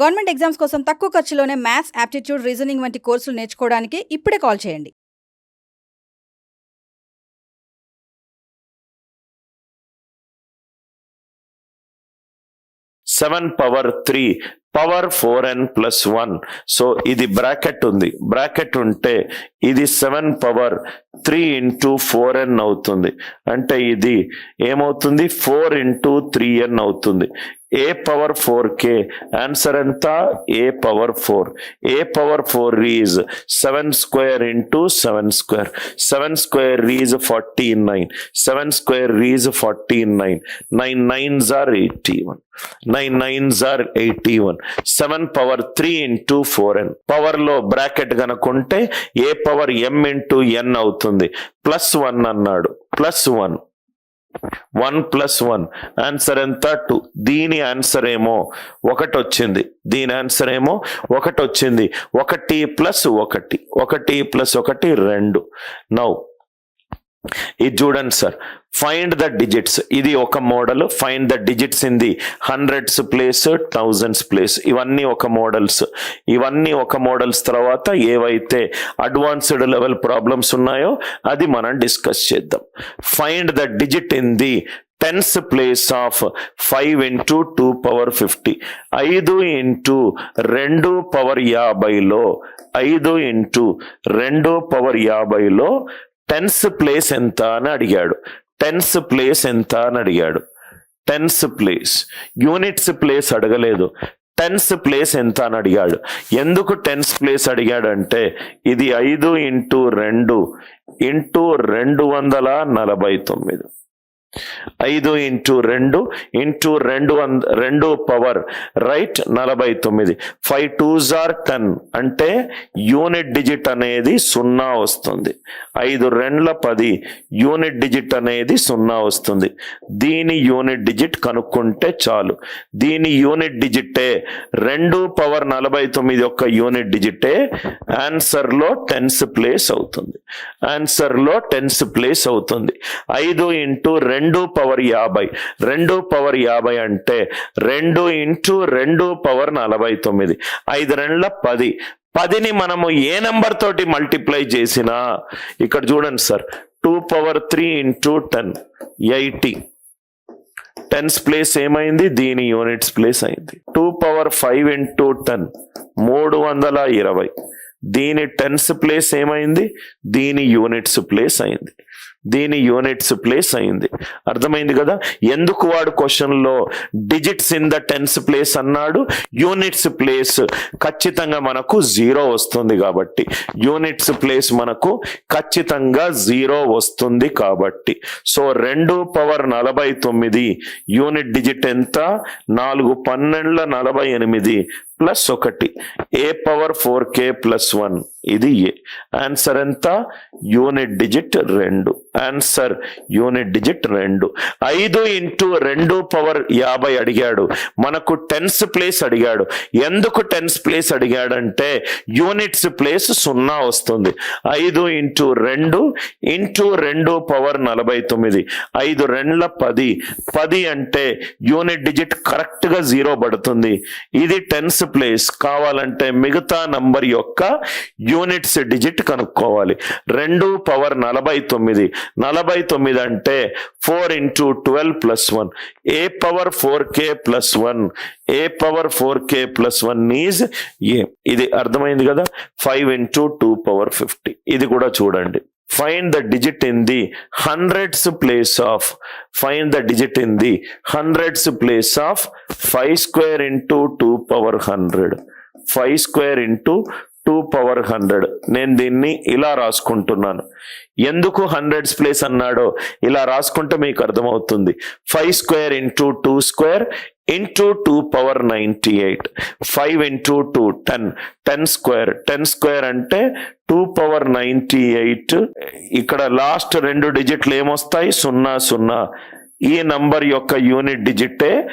Government exams కోసం తక్కువ ఖర్చులోనే maths aptitude reasoning వంటి కోర్సులు నేర్చుకోవడానికి ఇప్పుడే కాల్ చేయండి. Seven power three power four n plus one. So ఇది బ్రాకెట్ ఉంది. బ్రాకెట్ ఉంటే ఇది seven power three into four n అవుతుంది. అంటే ఇది ఏమవుతుంది? ఫోర్ ఇంటూ త్రీ ఎన్ అవుతుంది. A power four k? Answer ఎంత? A power four. A power four is seven square into seven square seven square is forty nine seven square is forty nine nine nines are eighty one nine nines are eighty one seven power three into four n పవర్లో bracket కనుకుంటే a power m into n అవుతుంది? Plus one అన్నాడు. Plus one one plus one. Answer ఎంత? Two దీని answer ఏమో ఒకటి వచ్చింది. దీని answer ఏమో ఒకటి వచ్చింది. ఒకటి ప్లస్ ఒకటి. ఒకటి ప్లస్ ఒకటి రెండు. నౌ ఇది చూడండి సార్. ఫైండ్ ద డిజిట్స్ ఇది ఒక model. Find the digits in the hundreds place thousands place ఇవన్నీ ఒక మోడల్స్. ఇవన్నీ ఒక మోడల్స్ తర్వాత ఏవైతే అడ్వాన్స్డ్ లెవెల్ ప్రాబ్లమ్స్ ఉన్నాయో అది మనం డిస్కస్ చేద్దాం. Find the digit in the tens place of five into two power fifty ఐదు ఇంటూ రెండు పవర్ యాభైలో ఐదు ఇంటూ రెండు పవర్ యాభైలో టెన్స్ ప్లేస్ ఎంత అని అడిగాడు. టెన్స్ ప్లేస్ ఎంత అని అడిగాడు. Tens place. యూనిట్స్ ప్లేస్ అడగలేదు. టెన్స్ ప్లేస్ ఎంత అని అడిగాడు. ఎందుకు టెన్స్ ప్లేస్ అడిగాడు అంటే ఇది ఐదు ఇంటూ రెండు ఇంటూ రెండు వందల నలభై తొమ్మిది. ఐదు ఇంటూ రెండు ఇంటూ రెండు వంద రెండు పవర్ రైట్ నలభై తొమ్మిది. ఫైవ్ టూ జార్ టెన్ అంటే యూనిట్ డిజిట్ అనేది సున్నా వస్తుంది. ఐదు రెండ్ల పది యూనిట్ డిజిట్ అనేది సున్నా వస్తుంది. దీని యూనిట్ డిజిట్ కనుక్కుంటే చాలు. దీని యూనిట్ డిజిటే రెండు పవర్ నలభై తొమ్మిది యొక్క యూనిట్ డిజిటే ఆన్సర్లో టెన్స్ ప్లేస్ అవుతుంది. ఆన్సర్లో టెన్స్ ప్లేస్ అవుతుంది. ఐదు ఇంటూ రెండు రెండు పవర్ యాభై. రెండు పవర్ యాభై అంటే రెండు ఇంటూ రెండు పవర్ నలభై తొమ్మిది. ఐదు రెండ్ల పది. పదిని మనము ఏ నెంబర్ తోటి మల్టిప్లై చేసినా ఇక్కడ చూడండి sir two power three into ten eighty. Tens place ఏమైంది? దీని యూనిట్స్ ప్లేస్ అయింది. Two power five into ten మూడు వందల ఇరవై. దీని టెన్స్ ప్లేస్ ఏమైంది? దీని యూనిట్స్ ప్లేస్ అయింది. దీని యూనిట్స్ ప్లేస్ అయింది. అర్థమైంది కదా? ఎందుకు వాడు క్వశ్చన్లో digits in the tens place అన్నాడు? యూనిట్స్ ప్లేస్ ఖచ్చితంగా మనకు జీరో వస్తుంది కాబట్టి. యూనిట్స్ ప్లేస్ మనకు ఖచ్చితంగా జీరో వస్తుంది కాబట్టి. సో రెండు పవర్ నలభై తొమ్మిది యూనిట్ డిజిట్ ఎంత? నాలుగు పన్నెండుల నలభై ఎనిమిది. ప్లస్ ఒకటి. A power four k plus one. ఇది ఏ. ఆన్సర్ ఎంత? యూనిట్ డిజిట్ రెండు. ఆన్సర్ యూనిట్ డిజిట్ రెండు. ఐదు ఇంటూ రెండు పవర్ యాభై అడిగాడు. మనకు టెన్స్ ప్లేస్ అడిగాడు. ఎందుకు టెన్స్ ప్లేస్ అడిగాడంటే యూనిట్స్ ప్లేస్ సున్నా వస్తుంది. ఐదు ఇంటూ రెండు ఇంటూ రెండు పవర్ నలభై తొమ్మిది. ఐదు రెండ్ల పది. పది అంటే యూనిట్ డిజిట్ కరెక్ట్గా జీరో పడుతుంది. ఇది టెన్స్ ప్లేస్ కావాలంటే మిగతా నంబర్ యొక్క యూనిట్స్ డిజిట్ కనుక్కోవాలి. రెండు పవర్ నలభై తొమ్మిది. నలభై తొమ్మిది అంటే four into twelve plus one. A power four k plus one? A power four k plus one is a? ఇది అర్థమైంది కదా? Five into two power fifty. ఇది కూడా చూడండి. Find the digit in the hundreds place of find the digit in the hundreds place of five square into two power hundred five square into two power hundred. నేను దీన్ని ఇలా రాసుకుంటున్నాను. ఎందుకు hundreds place అన్నాడో ఇలా రాసుకుంటే మీకు అర్థమవుతుంది. Five square into two square into two power ninety eight. Five into two ten. Ten square. Ten square అంటే టూ పవర్ నైంటీ ఎయిట్. ఇక్కడ లాస్ట్ రెండు డిజిట్లు ఏమొస్తాయి? సున్నా సున్నా. ఈ నంబర్ యొక్క యూనిట్ డిజిటే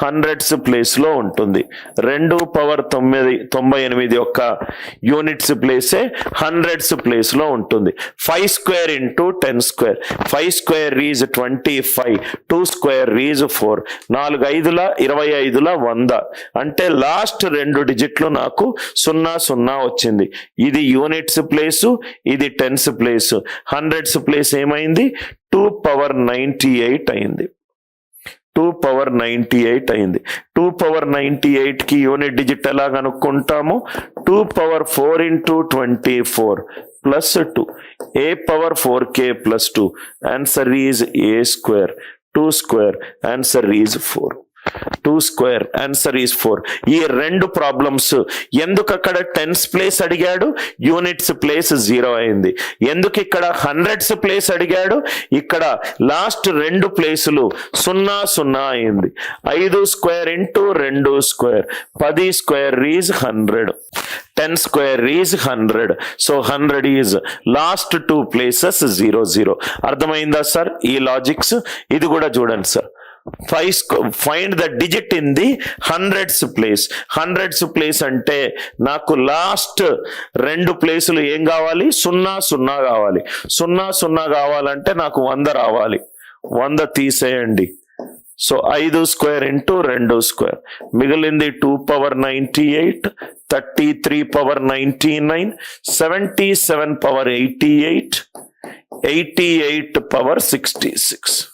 హండ్రెడ్స్ ప్లేస్లో ఉంటుంది. రెండు పవర్ తొమ్మిది తొంభై ఎనిమిది యొక్క యూనిట్స్ ప్లేసే హండ్రెడ్స్ ప్లేస్లో ఉంటుంది. Five square into ten square five square is twenty five two square is four నాలుగు ఐదుల ఇరవై ఐదుల వంద. అంటే లాస్ట్ రెండు డిజిట్లు నాకు సున్నా సున్నా వచ్చింది. ఇది యూనిట్స్ ప్లేసు ఇది టెన్స్ ప్లేస్ హండ్రెడ్స్ ప్లేస్ ఏమైంది? టూ పవర్ నైంటీ ఎయిట్ అయింది. టూ పవర్ నైంటీ ఎయిట్ అయింది. టూ పవర్ నైంటీ ఎయిట్కి యూనిట్ డిజిట్ ఎలా కనుక్కుంటాము two power four into twenty four plus two. A power four k plus two? Answer is a square. Two square. Answer is four. Two square answer is four. ఈ రెండు problems ఎందుకు అక్కడ tens place అడిగాడు? Units place zero అయింది. ఎందుకు ఇక్కడ hundreds place అడిగాడు? ఇక్కడ లాస్ట్ రెండు ప్లేసులు సున్నా సున్నా అయింది. ఐదు స్క్వేర్ ఇంటూ రెండు స్క్వేర్. పది square is hundred. Ten square is hundred. So hundred is last two places zero zero. అర్థమైందా సార్? ఈ లాజిక్స్? ఇది కూడా చూడండి sir. Five find the digit in the hundreds place hundreds place అంటే నాకు last రెండు ప్లేసులు ఏం కావాలి? సున్నా సున్నా కావాలి. సున్నా సున్నా కావాలంటే నాకు వంద రావాలి. వంద తీసేయండి. సో ఐదు స్క్వేర్ ఇంటూ రెండు స్క్వేర్ మిగిలింది two power ninety eight thirty three power ninety nine seventy seven power eighty eight eighty eight power sixty six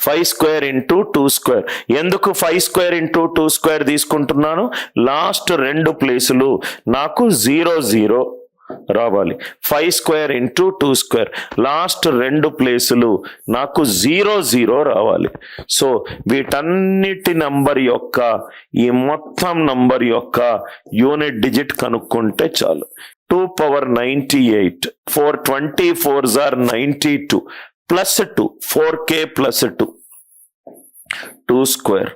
five square into two square. ఎందుకు five square into two square తీసుకుంటున్నాను? Last రెండు ప్లేసులు నాకు zero zero రావాలి. Five square into two square. Last రెండు ప్లేసులు నాకు zero zero రావాలి. సో వీటన్నిటి నంబర్ యొక్క ఈ మొత్తం నంబర్ యొక్క యూనిట్ డిజిట్ కనుక్కుంటే చాలు. Two power ninety eight. Four twenty four are ninety two. Plus two four k plus two two square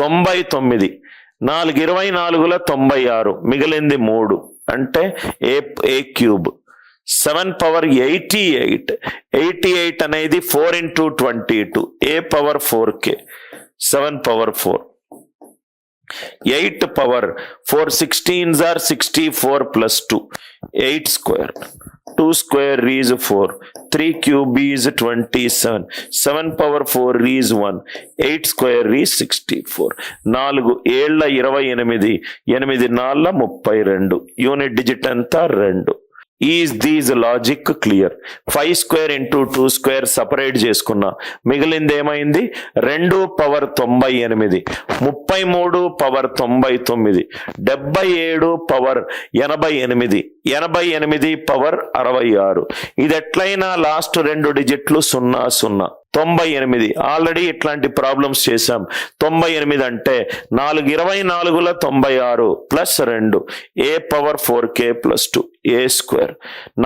తొంభై తొమ్మిది. నాలుగు ఇరవై నాలుగుల తొంభై ఆరు. మిగిలింది మూడు. అంటే a a cube seven power eighty eight eighty eight అనేది four into twenty two a power four k seven power four eight power four sixteen or sixty four plus two eight square two square is four three cube is twenty seven seven power four is one eight square is sixty four నాలుగు ఏళ్ళ ఇరవై ఎనిమిది. ఎనిమిది నాళ్ళ ముప్పై రెండు. Unit digit అంతా రెండు. Is this logic clear five square into two square separate చేసుకున్నా. మిగిలింది ఏమైంది? రెండు పవర్ తొంభై ఎనిమిది. ముప్పై మూడు పవర్ తొంభై తొమ్మిది. డెబ్బై ఏడు పవర్ ఎనభై ఎనిమిది. ఎనభై ఎనిమిది పవర్ అరవై ఆరు. ఇది ఎట్లయినా లాస్ట్ రెండు డిజిట్లు సున్నా సున్నా. తొంభై ఎనిమిది. ఆల్రెడీ ఇట్లాంటి ప్రాబ్లమ్స్ చేశాం. తొంభై ఎనిమిది అంటే నాలుగు ఇరవై నాలుగుల తొంభై ఆరు ప్లస్ రెండు. A power four k plus two a square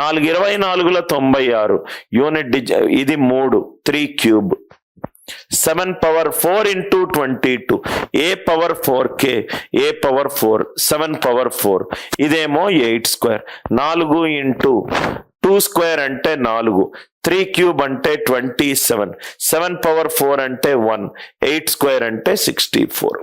నాలుగు ఇరవై నాలుగుల తొంభై ఆరు. యూనిట్ డిజ ఇది మూడు three cube seven power four into twenty two a power four k a power four seven power four ఇదేమో ఎయిట్ స్క్వేర్ నాలుగు ఇంటూ టూ స్క్వేర్ అంటే నాలుగు త్రీ క్యూబ్ అంటే twenty seven seven power four అంటే one eight square అంటే sixty four.